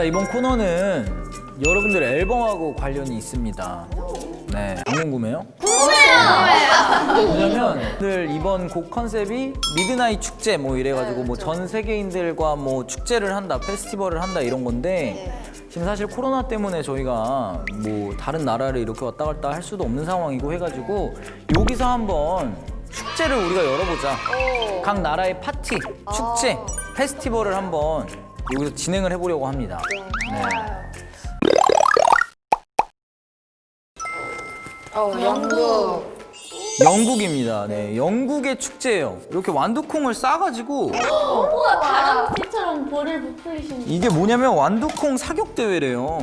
자 이번 코너는 여러분들 앨범하고 관련이 있습니다. 네, 안 궁금해요? 왜냐면 오늘 이번 곡 컨셉이 미드나잇 축제 뭐 이래가지고 뭐 전 세계인들과 뭐 축제를 한다, 페스티벌을 한다 이런 건데 지금 사실 코로나 때문에 저희가 뭐 다른 나라를 이렇게 왔다 갔다 할 수도 없는 상황이고 해가지고 여기서 한번 축제를 우리가 열어보자. 각 나라의 파티, 축제, 페스티벌을 한번 여기서 진행을 해보려고 합니다. 네. 어, 영국. 영국입니다. 네, 영국의 축제예요. 이렇게 완두콩을 싸가지고 우와 다른 팀처럼 볼을 부풀리시는 이게 뭐냐면 완두콩 사격 대회래요.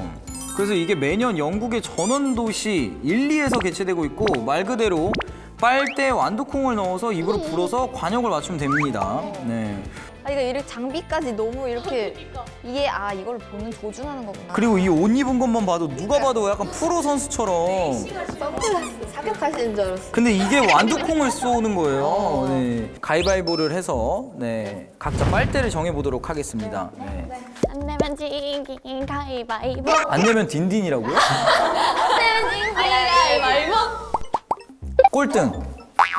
그래서 이게 매년 영국의 전원 도시 1, 2에서 개최되고 있고 말 그대로 빨대 완두콩을 넣어서 입으로 불어서 관역을 맞추면 됩니다. 네. 아, 이거 이렇게 장비까지 너무 이렇게 이게 아 이걸 보는 조준하는 거구나. 그리고 이 옷 입은 것만 봐도 누가 봐도 약간 프로 선수처럼. 선글라스 사격하시는 줄 알았어. 근데 이게 완두콩을 쏘는 거예요. 네. 가위바위보를 해서 네. 각자 빨대를 정해 보도록 하겠습니다. 네. 안 내면 징징 가위바위보 안 내면 딘딘이라고요? 안 내면 징징 가위바위보 꼴등.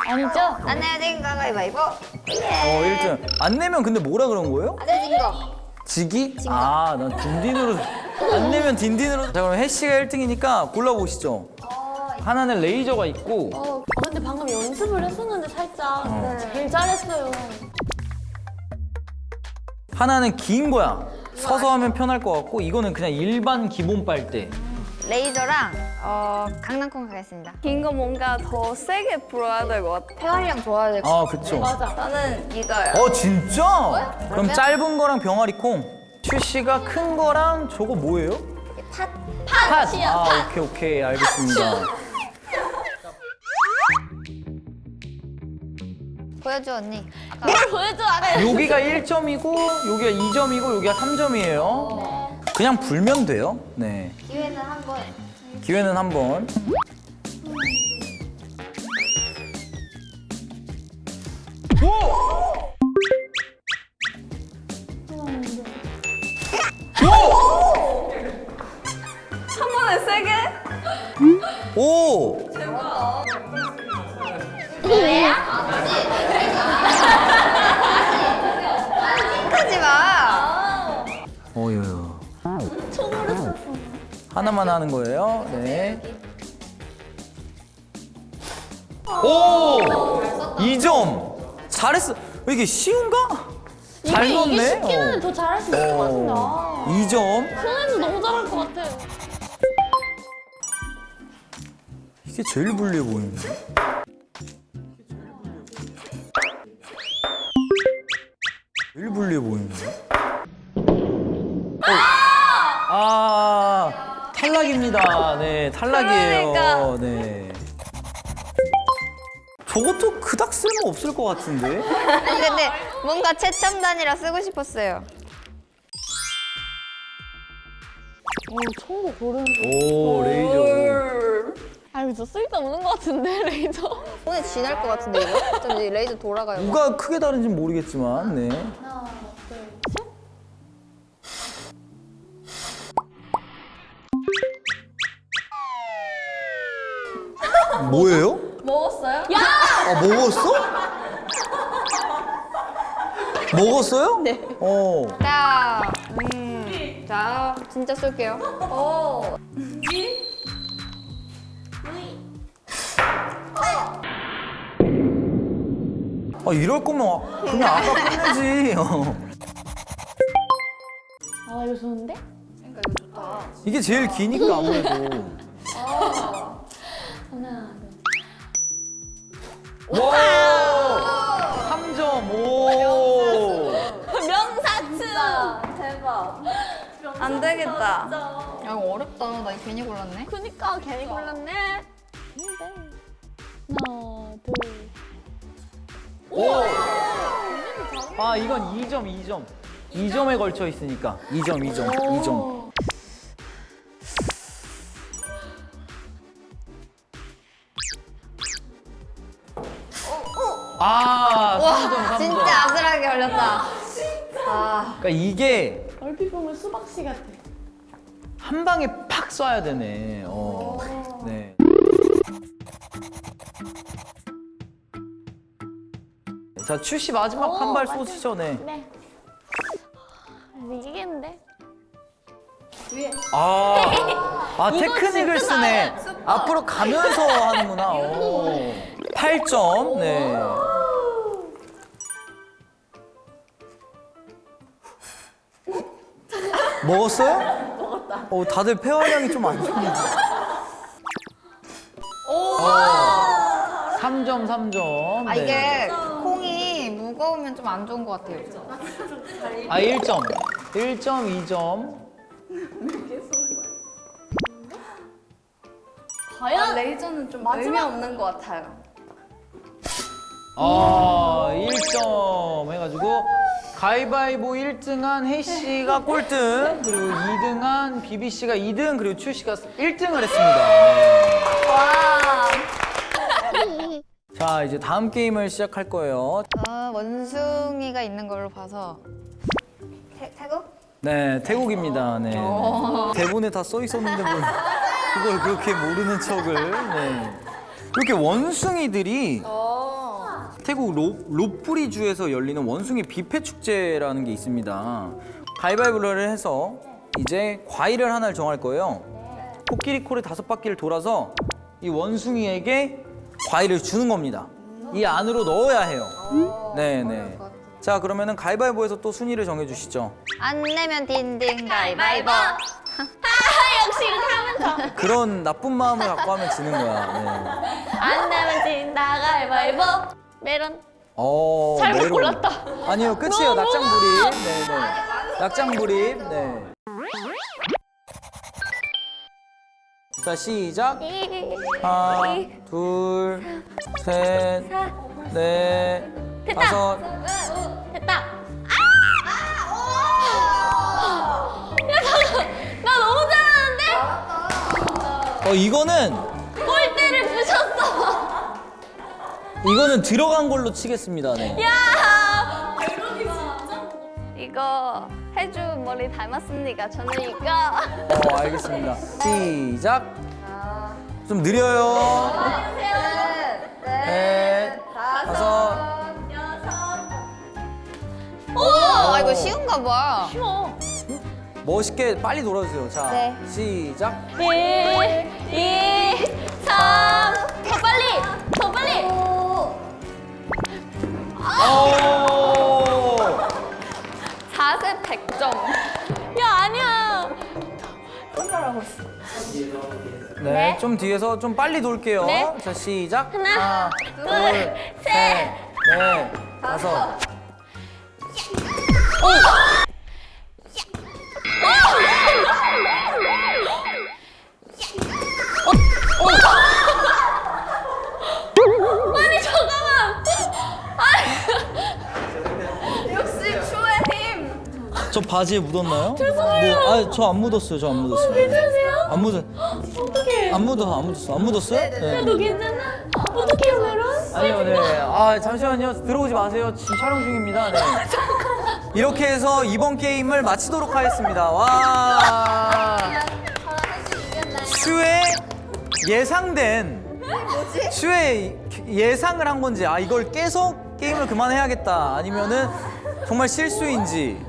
아니죠? 안 내진 거 가위바위보. 어, 1등. 안 내면 근데 뭐라 그런 거예요? 안 내진 거. 지기? 아, 난 딘딘으로. 안 내면 딘딘으로. 자, 그럼 혜씨가 1등이니까 골라보시죠. 하나는 레이저가 있고, 어, 근데 방금 연습을 했었는데 살짝 어. 제일 잘했어요 하나는 긴 거야. 서서 하면 편할 것 같고, 이거는 그냥 일반 기본 빨대. 레이저랑 어 강낭콩 가겠습니다. 긴 거 뭔가 더 세게 불어야 될 것 같아. 폐활량 좋아야 될 것 아, 그쵸. 맞아 나는 이거요. 어, 진짜? 그럼 짧은 거랑 병아리 콩. 슈씨가 큰 거랑 저거 뭐예요? 팥. 팥. 아, 팥. 오케이, 오케이. 알겠습니다. 보여줘 언니. 아까 뭘 보여줘 아래 여기가 1점이고, 여기가 2점이고, 여기가 3점이에요. 그냥 불면 돼요. 네. 기회는 한 번. 기회는 한 번. 한 번에 세게? 오! 하지 마. 어휴. 하나만 하는 거예요. 네. 오! 2점! 잘했어. 이게 쉬운가? 잘 이게, 넣었네. 이게 쉽기는 어. 더 잘할 수 있을 것 같은데 아. 2점. 손에도 너무 잘할 것 같아 이게 제일 불리해 보이는데. 제일 불리해 보이는데. 어. 아 탈락입니다. 네 탈락이에요. 그러니까. 네. 저것도 그닥 쓸모 없을 것 같은데. 아니 근데 뭔가 최첨단이라 쓰고 싶었어요. 어 청구 고르는 오 레이저. 아 이거 저 쓸데없는 것 같은데 레이저 손에 쥐날 것 같은데 이거? 좀 이제 레이저 돌아가요. 뭐가 크게 다른지 는 모르겠지만 네. 뭐예요? 먹었어요? 아 먹었어? 먹었어요? 네. 어. 자, 음, 자 진짜 쏠게요. 오. 아 이럴 거면 그냥 아까 끝내지. 어. 아 이거 좋은데? 이게 제일 기니까 아무래도. 하나 와! 3점. 오! 명사츠 대박. 안 되겠다. 야 이거 어렵다. 나 이거 괜히 골랐네. 그니까 괜히 골랐네 하나 둘 오! 아 이건 2점 2점 2점에 걸쳐 있으니까 2점 2점 2점 아 3점 3점 진짜 아슬하게 걸렸다. 그러니까 이게 얼핏 보면 수박씨 같아 한 방에 팍 쏴야 되네. 어. 네. 자, 출시 마지막 한발 쏘시죠. 네. 네. 이기겠는데? 아, 아 테크닉을 쓰네. 나요. 앞으로 가면서 하는구나. 오. 8점. 네. 먹었어요? 먹었다. 어, 다들 폐활량이 좀 안 좋네. 오! 3점, 3점. 아 네. 이게 콩이 무거우면 좀 안 좋은 것 같아요. 아, 1점. 1점, 2점. 과연? 레이저는 좀 의미 없는 것 같아요. 아, 1점 해가지고 가위바위보 1등한 혜씨가 꼴등 그리고 2등한 비비씨가 2등 그리고 추씨가 1등을 했습니다. 네. 와. 자, 이제 다음 게임을 시작할 거예요. 아 원숭이가 있는 걸로 봐서 태, 태국? 네, 태국입니다. 네. 대본에 다 써 있었는데 뭘 그걸 그렇게 모르는 척을. 네. 이렇게 원숭이들이 태국 로, 로프리주에서 열리는 원숭이 뷔페 축제라는 게 있습니다. 가위바위보를 해서 이제 과일을 하나를 정할 거예요. 코끼리 코를 다섯 바퀴를 돌아서 이 원숭이에게 과일을 주는 겁니다. 이 안으로 넣어야 해요. 네, 네. 자, 그러면은 가위바위보에서 또 순위를 정해 주시죠. 안 내면 딘딘 가위바위보. 아, 역시 이렇게 하면서. 그런 나쁜 마음을 갖고 하면 지는 거야. 네. 안 가위바위보. 메론. 어, 잘못 메론. 골랐다. 아니요, 끝이에요. 낙장불입. 네, 네. 낙장불입. 네. 자, 시작. 하나, 둘, 셋, 넷, 됐다. 다섯. 됐다. 아! 야 잠깐. 나 너무 잘하는데? 어, 이거는 골대를 부셨어. 이거는 들어간 걸로 치겠습니다. 네. 야. 이거 해주 머리 닮았으니까 저는 이거. 어, 알겠습니다. 시작. 좀 느려요. 넷, 다섯. 아 이거 쉬운가 봐. 쉬워. 멋있게 빨리 돌아주세요. 자, 네. 시작. 1, 2, 3. 더 빨리. 더 빨리. 네, 좀 뒤에서 좀 빨리 돌게요. 네. 자, 시작. 하나, 둘, 셋. 넷, 다섯. 바지에 묻었나요? 죄송해요. 뭐, 아, 저 안 묻었어요. 저 안 묻었어요. 괜찮으세요? 안 묻었. 어떡해. 안 묻어, 안 묻었어. 안 묻었어요? 네. 너 괜찮아? 어떡해 메론? 아니요, 네. 아, 잠시만요. 들어오지 마세요. 지금 촬영 중입니다. 네. 이렇게 해서 이번 게임을 마치도록 하겠습니다. 와. 슈의 예상된 슈의 예상을 한 건지 아 이걸 깨서 게임을 그만해야겠다 아니면은 정말 실수인지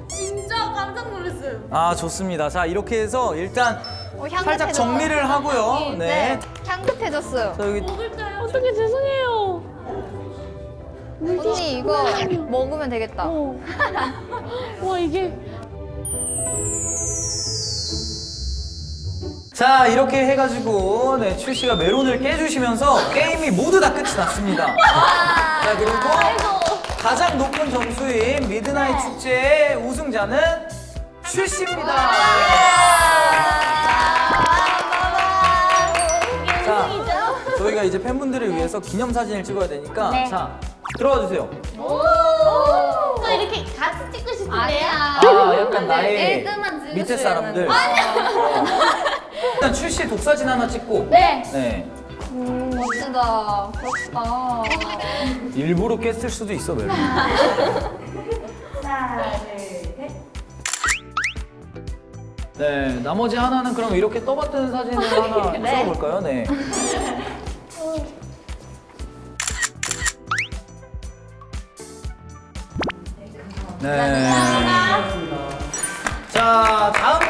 놀랐어요. 아 좋습니다 자 이렇게 해서 일단 어, 살짝. 정리를 하고요 네. 향긋해졌어요. 자 여기 먹을까요? 어떻게 죄송해요. 언니 이거 먹으면 되겠다. 어. 와 이게 자 이렇게 해가지고 네, 출시가 메론을 깨주시면서 게임이 모두 다 끝이 났습니다. 자 그리고 가장 높은 점수인 미드나잇 축제의 우승자는 출시입니다. 자 저희가 이제 팬분들을 위해서 기념 사진을 찍어야 되니까 네. 자 들어와 주세요. 저 이렇게 같이 찍고 싶은데요? 아 약간 나의 일등만 찍으셔야 밑에 사람들. 일단 출시 독사진 하나 찍고. 네. 네. 멋지다. 부럽다. 일부러 깼을 수도 있어 메론. 네, 나머지 하나는 그럼 이렇게 떠받드는 사진을 하나 네. 써볼까요? 네. 네. 자, 다음